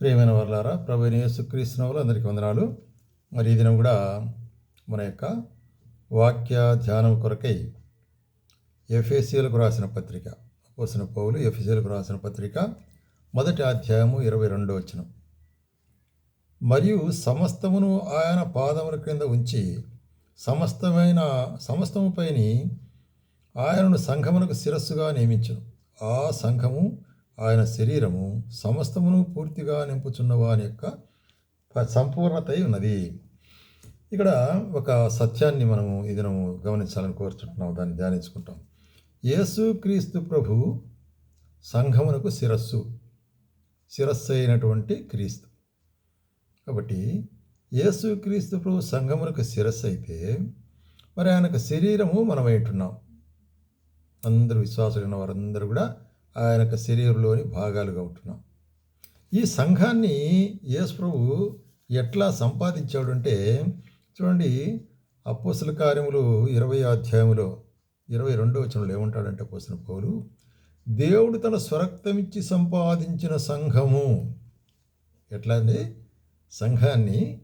ప్రియమైన వర్లారా ప్రభు యేసుక్రీస్తునవులు అందరికీ వందనాలు. మరి ఈ దినం కూడా మన యొక్క వాక్య ధ్యానం కొరకై ఎఫ్ఎస్సీలకు రాసిన పత్రిక పోసిన పౌలు ఎఫ్ఎస్సీలకు రాసిన పత్రిక మొదటి అధ్యాయము ఇరవై రెండో వచ్చిన మరియు సమస్తమును ఆయన పాదముల క్రింద ఉంచి సమస్తమైన సమస్తముపైని ఆయనను సంఘమునకు శిరస్సుగా నియమించను. ఆ సంఘము ఆయన శరీరము సమస్తమును పూర్తిగా నింపుచున్న వారి యొక్క సంపూర్ణత అయి ఉన్నది. ఇక్కడ ఒక సత్యాన్ని మనము ఇదనము గమనించాలని కోరుచుంటున్నాం దాన్ని ధ్యానించుకుంటాం. యేసు క్రీస్తు ప్రభు సంఘమునకు శిరస్సు శిరస్సు అయినటువంటి క్రీస్తు. కాబట్టి యేసు క్రీస్తు ప్రభు సంఘమునకు శిరస్సు అయితే మరి ఆయనకు శరీరము మనమైంటున్నాం అందరూ విశ్వాసులైన ఉన్న వారందరూ కూడా ఆయన యొక్క శరీరంలోని భాగాలుగా ఉంటున్నాం. ఈ సంఘాన్ని యేసు ప్రభు ఎట్లా సంపాదించాడు అంటే చూడండి అపోసల కార్యములు ఇరవై అధ్యాయములో ఇరవై రెండో వచనంలో ఏమంటాడంటే పోసిన పౌలు దేవుడు తన స్వరక్తమిచ్చి సంపాదించిన సంఘము ఎట్లా అండి? సంఘాన్ని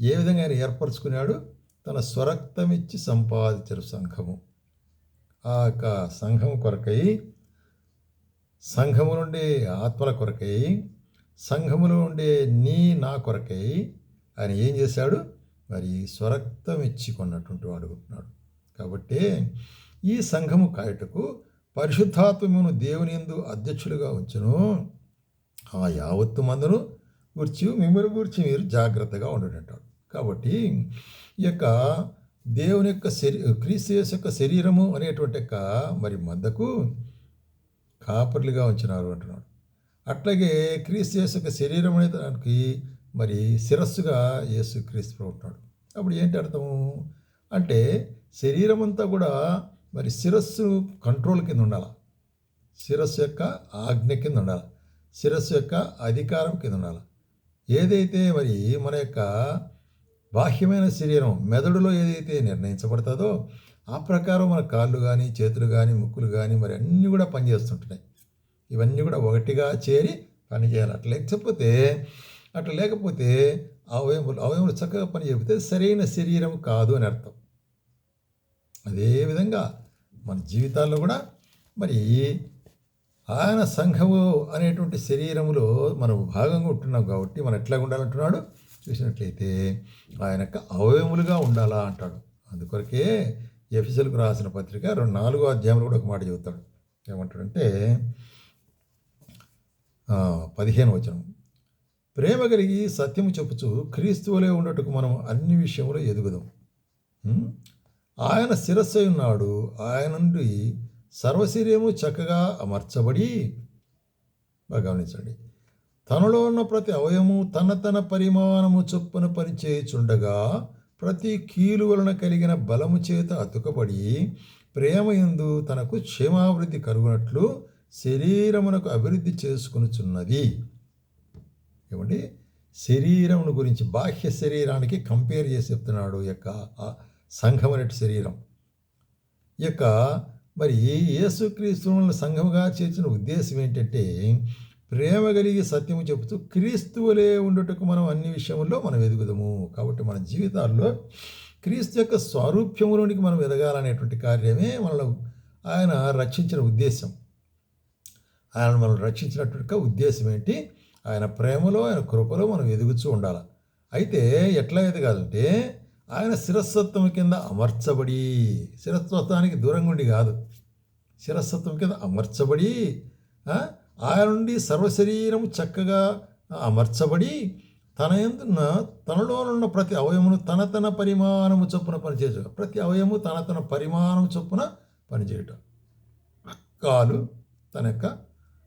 ఏ విధంగా ఆయన ఏర్పరచుకున్నాడు? తన స్వరక్తమిచ్చి సంపాదించిన సంఘము. ఆ యొక్క సంఘం కొరకై సంఘము నుండి ఆత్మల కొరకై సంఘములో ఉండే నీ నా కొరకై ఆయన ఏం చేశాడు? మరి స్వరక్తం ఇచ్చి కొన్నటువంటి వాడు ఉంటున్నాడు కాబట్టి ఈ సంఘము కాయటకు పరిశుద్ధాత్మను దేవుని ఎందు అధ్యక్షులుగా ఉంచును. ఆ యావత్తు మందును గురించి మిమ్మల్ని గురించి మీరు జాగ్రత్తగా ఉండడంటాడు కాబట్టి ఈ యొక్క దేవుని యొక్క శరీ క్రీస్తు యొక్క శరీరము అనేటువంటి యొక్క మరి మద్దకు కాపర్లుగా ఉంచినారు అంటున్నాడు. అట్లాగే క్రీస్తు యేసు యొక్క శరీరం అనే దానికి మరి శిరస్సుగా యేసు క్రీస్తు ఉంటున్నాడు. అప్పుడు ఏంటి అర్థము? అంటే శరీరం అంతా కూడా మరి శిరస్సు కంట్రోల్ కింద ఉండాలి. శిరస్సు యొక్క ఆజ్ఞ కింద ఉండాలి. శిరస్సు యొక్క అధికారం కింద ఉండాలి. ఏదైతే మరి మన యొక్క బాహ్యమైన శరీరం మెదడులో ఏదైతే నిర్ణయించబడుతుందో ఆ ప్రకారం మన కాళ్ళు కానీ చేతులు కానీ ముక్కులు కానీ మరి అన్నీ కూడా పనిచేస్తుంటున్నాయి ఇవన్నీ కూడా ఒకటిగా చేరి పనిచేయాలి అట్లా లేకపోతే అట్లా లేకపోతే అవయములు అవయములు చక్కగా పని చెబితే సరైన శరీరం కాదు అని అర్థం. అదేవిధంగా మన జీవితాల్లో కూడా మరి ఆయన సంఘము అనేటువంటి శరీరములో మనం భాగంగా ఉంటున్నాం కాబట్టి మనం ఎట్లా ఉండాలంటున్నాడు? చూసినట్లయితే ఆయన యొక్క అవయములుగా ఉండాలా అంటాడు. అందుకొరకే ఎఫిసల్కు రాసిన పత్రిక రెండు నాలుగో అధ్యాయంలో కూడా ఒక మాట చెబుతాడు. ఏమంటాడంటే పదిహేను వచనం. ప్రేమ కలిగి సత్యము చెప్పుచు క్రీస్తువులే ఉండటకు మనం అన్ని విషయములో ఎదుగుదాం. ఆయన శిరస్సై ఉన్నాడు ఆయన నుండి సర్వశరీరము చక్కగా అమర్చబడి బాగా గమనించండి. తనలో ఉన్న ప్రతి అవయము తన తన పరిమాణము చొప్పున పనిచేయుచుండగా ప్రతి కీలు వలన కలిగిన బలము చేత అతుకబడి ప్రేమ యందు తనకు క్షేమాభివృద్ధి కలుగునట్లు శరీరమునకు అభివృద్ధి చేసుకునుచున్నది. ఏమండి? శరీరమును గురించి బాహ్య శరీరానికి కంపేర్ చేసి చెప్తున్నాడు యొక్క సంఘమనటి శరీరం. ఈ యొక్క మరి యేసుక్రీస్తువులను సంఘముగా చేర్చిన ఉద్దేశం ఏంటంటే ప్రేమ కలిగి సత్యము చెబుతూ క్రీస్తువులే ఉండుటకు మనం అన్ని విషయంలో మనం ఎదుగుదాము. కాబట్టి మన జీవితాల్లో క్రీస్తు యొక్క స్వారూప్యములోనికి మనం ఎదగాలనేటువంటి కార్యమే మనలో ఆయన రక్షించిన ఉద్దేశం. ఆయన మనం రక్షించినటువంటి ఉద్దేశం ఏంటి? ఆయన ప్రేమలో ఆయన కృపలో మనం ఎదుగుతూ ఉండాలి? అయితే ఎట్లా ఎదగాలంటే ఆయన శిరస్సత్వం కింద అమర్చబడి శిరస్వత్వానికి దూరంగా ఉండి కాదు. శిరస్సత్వం కింద అమర్చబడి ఆయన నుండి సర్వశరీరం చక్కగా అమర్చబడి తన ఎందున్న తనలోనున్న ప్రతి అవయమును తన తన పరిమాణము చొప్పున పనిచేయటం. ప్రతి అవయము తన తన పరిమాణం చొప్పున పనిచేయటం. కాలు తన యొక్క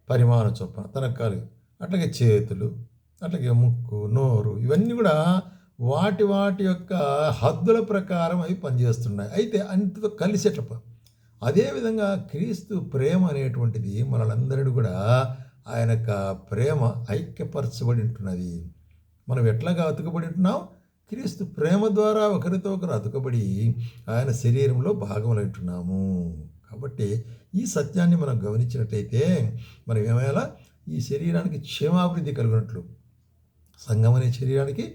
పరిమాణం చొప్పున తన కాలు. అట్లాగే చేతులు అట్లాగే ముక్కు నోరు ఇవన్నీ కూడా వాటి వాటి యొక్క హద్దుల ప్రకారం అవి పనిచేస్తున్నాయి. అయితే అంతతో కలిసేటప్పుడు అదేవిధంగా క్రీస్తు ప్రేమ అనేటువంటిది మనలందరినీ కూడా ఆయన యొక్క ప్రేమ ఐక్యపరచబడి ఉంటున్నది. మనం ఎట్లాగా అతుకబడి ఉంటున్నాం? క్రీస్తు ప్రేమ ద్వారా ఒకరితో ఒకరు అతుకబడి ఆయన శరీరంలో భాగములంటున్నాము కాబట్టి ఈ సత్యాన్ని మనం గమనించినట్లయితే మనం ఏమైనా ఈ శరీరానికి క్షేమాభివృద్ధి కలిగినట్లు సంఘం అనే శరీరానికి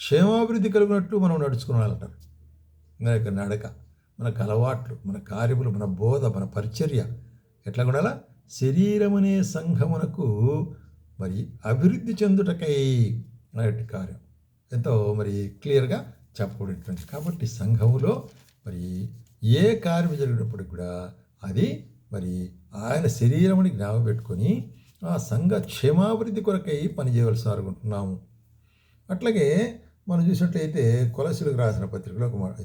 క్షేమాభివృద్ధి కలిగినట్లు మనం నడుచుకోవాలంటారు మన యొక్క నడక. మనకు అలవాట్లు మన కార్యములు మన బోధ మన పరిచర్య ఎట్లా కూడా శరీరమనే సంఘమునకు మరి అభివృద్ధి చెందుటకై అనేటి కార్యం. ఎంతో మరి క్లియర్గా చెప్పబడినటువంటి కాబట్టి సంఘములో మరి ఏ కార్యం జరిగినప్పటికి కూడా అది మరి ఆయన శరీరముని జ్ఞాపకం పెట్టుకొని ఆ సంఘ క్షేమాభివృద్ధి కొరకై పనిచేయవలసి అనుకుంటున్నాము అట్లాగే మనం చూసినట్లయితే కొలసులకు రాసిన పత్రికలో ఒక మాట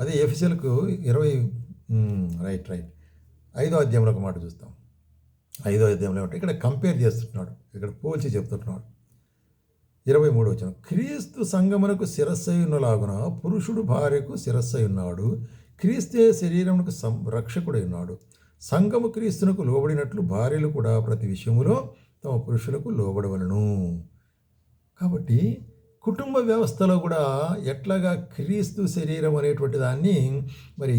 అదే ఎఫ్ఎస్ఎల్కు ఇరవై రైట్ రైట్. ఐదో అధ్యాయంలో ఒక మాట చూస్తాం. ఐదో అధ్యాయంలో ఏమంటే ఇక్కడ కంపేర్ చేస్తున్నాడు ఇక్కడ పోల్చి చెప్తున్నాడు ఇరవై మూడు వచ్చిన క్రీస్తు సంగమునకు శిరస్సయున్నలాగున పురుషుడు భార్యకు శిరస్సై ఉన్నాడు క్రీస్తే శరీరమునకు సం రక్షకుడై ఉన్నాడు సంఘము క్రీస్తునకు లోబడినట్లు భార్యలు కూడా ప్రతి విషయములో తమ పురుషులకు లోబడవలను. కాబట్టి కుటుంబ వ్యవస్థలో కూడా ఎట్లాగా క్రీస్తు శరీరం అనేటువంటి దాన్ని మరి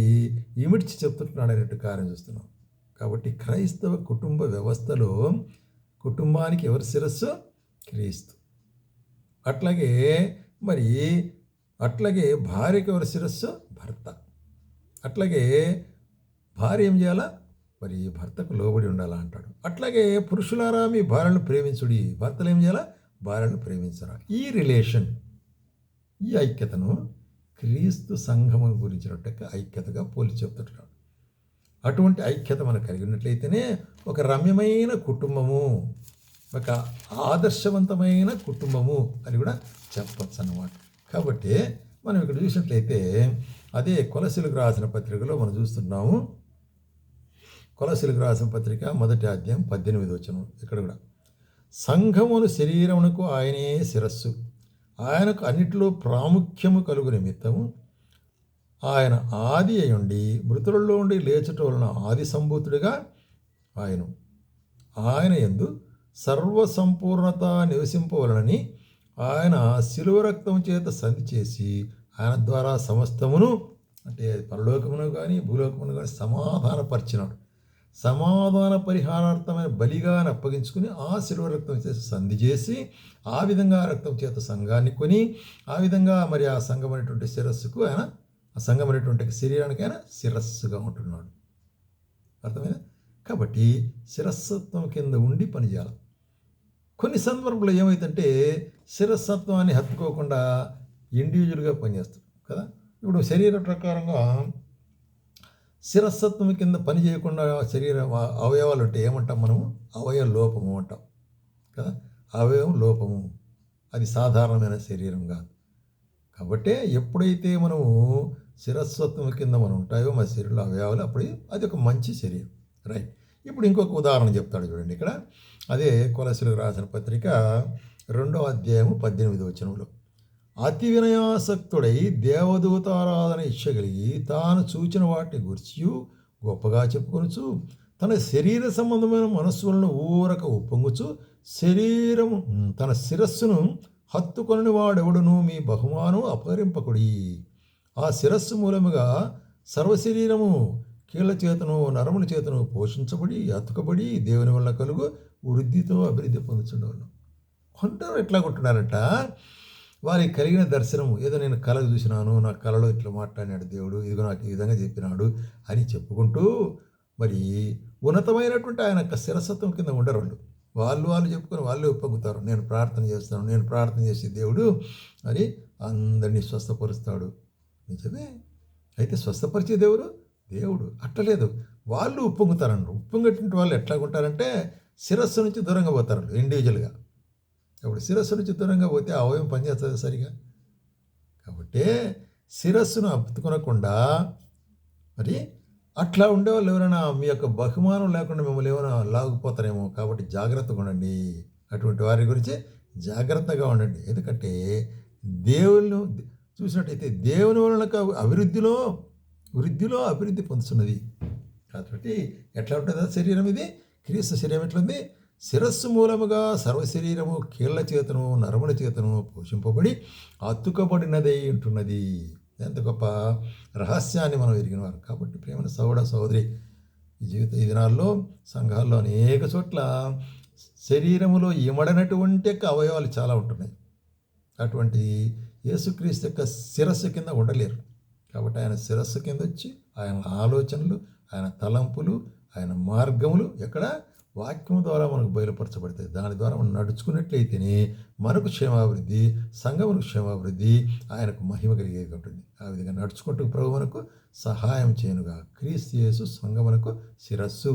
ఇమిడ్చి చెప్తున్నాడు అనేటువంటి కార్యం చూస్తున్నాం. కాబట్టి క్రైస్తవ కుటుంబ వ్యవస్థలో కుటుంబానికి ఎవరి శిరస్సు? క్రీస్తు. అట్లాగే మరి అట్లాగే భార్యకి ఎవరి శిరస్సు? భర్త. అట్లాగే భార్య ఏం చేయాలా? మరి భర్తకు లోబడి ఉండాలా అంటాడు. అట్లాగే పురుషులారా మీ భార్యను ప్రేమించుడి. భర్తలు ఏం చేయాలా? భార్యను ప్రేమించరా? ఈ రిలేషన్ ఈ ఐక్యతను క్రీస్తు సంఘము గురించినట్టు ఐక్యతగా పోలి చెప్తున్నాడు అటువంటి ఐక్యత మనకు కలిగి ఉన్నట్లయితేనే ఒక రమ్యమైన కుటుంబము ఒక ఆదర్శవంతమైన కుటుంబము అని కూడా చెప్పచ్చు అన్నమాట కాబట్టి మనం ఇక్కడ చూసినట్లయితే అదే కొలసిలకు రాసిన పత్రికలో మనం చూస్తున్నాము. కొలసిలకు రాసిన పత్రిక మొదటి అధ్యాయం పద్దెనిమిది వచ్చిన ఇక్కడ కూడా. సంఘమును శరీరమునకు ఆయనే శిరస్సు. ఆయనకు అన్నిటిలో ప్రాముఖ్యము కలుగు నిమిత్తము. ఆయన ఆది అయ్యుండి మృతులలో ఉండి లేచట వలన ఆది సంభూతుడిగా ఆయను. ఆయన ఎందు సర్వసంపూర్ణత నివసింపవలనని ఆయన శిలువ రక్తం చేత సంధి చేసి ఆయన ద్వారా సమస్తమును అంటే పరలోకమును కానీ భూలోకమును కానీ సమాధానపరిచినాడు. సమాధాన పరిహారార్థమైన బలిగా అప్పగించుకుని ఆ శిలువ రక్తం చేత సంధి చేసి ఆ విధంగా ఆ రక్తం చేత సంఘాన్ని కొని ఆ విధంగా మరి ఆ సంఘం అనేటువంటి శిరస్సుకు ఆయన ఆ సంఘం అనేటువంటి శరీరానికి ఆయన శిరస్సుగా ఉంటున్నాడు. అర్థమైనా కాబట్టి శిరస్సత్వం కింద ఉండి పనిచేయాలి కొన్ని సందర్భంలో ఏమైందంటే శిరస్సత్వాన్ని హత్తుకోకుండా ఇండివిజువల్గా పనిచేస్తాడు కదా? ఇప్పుడు శరీర ప్రకారంగా శిరస్సత్వం కింద పని చేయకుండా శరీర అవయవాలు ఉంటే ఏమంటాం మనము? అవయవ లోపము అంటాం. కదా? అవయవం లోపము. అది సాధారణమైన శరీరం కాదు. కాబట్టి ఎప్పుడైతే మనము శిరస్వత్వం కింద మనం ఉంటాయో మన శరీరంలో అవయవాలు అప్పుడు అది ఒక మంచి శరీరం. రైట్. ఇప్పుడు ఇంకొక ఉదాహరణ చెప్తాడు చూడండి ఇక్కడ. అదే కొలసిలకు రాసిన పత్రిక రెండో అధ్యాయము పద్దెనిమిది వచనంలో. అతి వినయాసక్తుడై దేవదూతారాధన ఇచ్చగలిగి తాను చూచిన వాటిని గురించి గొప్పగా చెప్పుకొనుచు తన శరీర సంబంధమైన మనస్సులను ఊరక ఒప్పొంగుచు శరీరం తన శిరస్సును హత్తుకొని వాడెవడును మీ బహుమానం అపహరింపకుడి. ఆ శిరస్సు మూలముగా సర్వశరీరము కీళ్ళ చేతను నరముల చేతను పోషించబడి అతుకబడి దేవుని వల్ల కలుగు వృద్ధితో అభివృద్ధి పొందుతుండేవాళ్ళు కొంటారు ఎట్లా కొంటున్నారంట వారికి కలిగిన దర్శనము ఏదో నేను కళ చూసినాను నా కళలో ఇట్లా మాట్లాడినాడు దేవుడు ఇదిగో నాకు ఈ విధంగా చెప్పినాడు అని చెప్పుకుంటూ మరి ఉన్నతమైనటువంటి ఆయన యొక్క శిరసత్వం కింద ఉండరు వాళ్ళు వాళ్ళు వాళ్ళు చెప్పుకొని వాళ్ళే ఒప్పొంగుతారు నేను ప్రార్థన చేస్తాను నేను ప్రార్థన చేసి దేవుడు అని అందరినీ స్వస్థపరుస్తాడు. నిజమే? అయితే స్వస్థపరిచే దేవుడు? దేవుడు. అట్టలేదు. వాళ్ళు ఉప్పొంగుతారన్నారు ఉప్పొంగటువంటి వాళ్ళు ఎట్లా ఉంటారంటే శిరస్సు నుంచి దూరంగా పోతారు ఇండివిజువల్గా కాబట్టి శిరస్సు నుంచి దూరంగా పోతే ఆ అవయం పనిచేస్తుంది సరిగా? కాబట్టి శిరస్సును అప్పుకొనకుండా మరి అట్లా ఉండేవాళ్ళు ఎవరైనా మీ యొక్క బహుమానం లేకుండా మిమ్మల్ని ఏమైనా లాగుపోతారేమో కాబట్టి జాగ్రత్తగా ఉండండి. అటువంటి వారి గురించి జాగ్రత్తగా ఉండండి. ఎందుకంటే దేవుళ్ళు చూసినట్టయితే దేవుని వలన అభివృద్ధిలో వృద్ధిలో అభివృద్ధి పొందుతున్నది. కాబట్టి ఎట్లా ఉంటుందా శరీరం ఇది క్రీస్తు శరీరం ఎట్లుంది? శిరస్సు మూలముగా సర్వశరీరము కీళ్ళ చేతను నరముల చేతను పోషింపబడి అతుకబడినదై ఉంటున్నది ఎంత గొప్ప రహస్యాన్ని మనం ఎరిగినవారు. కాబట్టి ప్రేమ సోదర సహోదరి జీవిత ఈ దినాల్లో సంఘాల్లో అనేక చోట్ల శరీరములో ఇమడనటువంటి యొక్క అవయవాలు చాలా ఉంటున్నాయి. అటువంటి యేసుక్రీస్తు యొక్క శిరస్సు కింద ఉండలేరు. కాబట్టి ఆయన శిరస్సు కింద వచ్చి ఆయన ఆలోచనలు ఆయన తలంపులు ఆయన మార్గములు ఎక్కడ వాక్యం ద్వారా మనకు బయలుపరచబడతాయి దాని ద్వారా మనం నడుచుకున్నట్లయితేనే మనకు క్షేమాభివృద్ధి సంఘమునకు క్షేమాభివృద్ధి ఆయనకు మహిమ కలిగేది ఉంటుంది. ఆ విధంగా నడుచుకుంటూ ప్రభు మనకు సహాయం చేయనుగా క్రీస్తు యేసు సంఘమునకు శిరస్సు.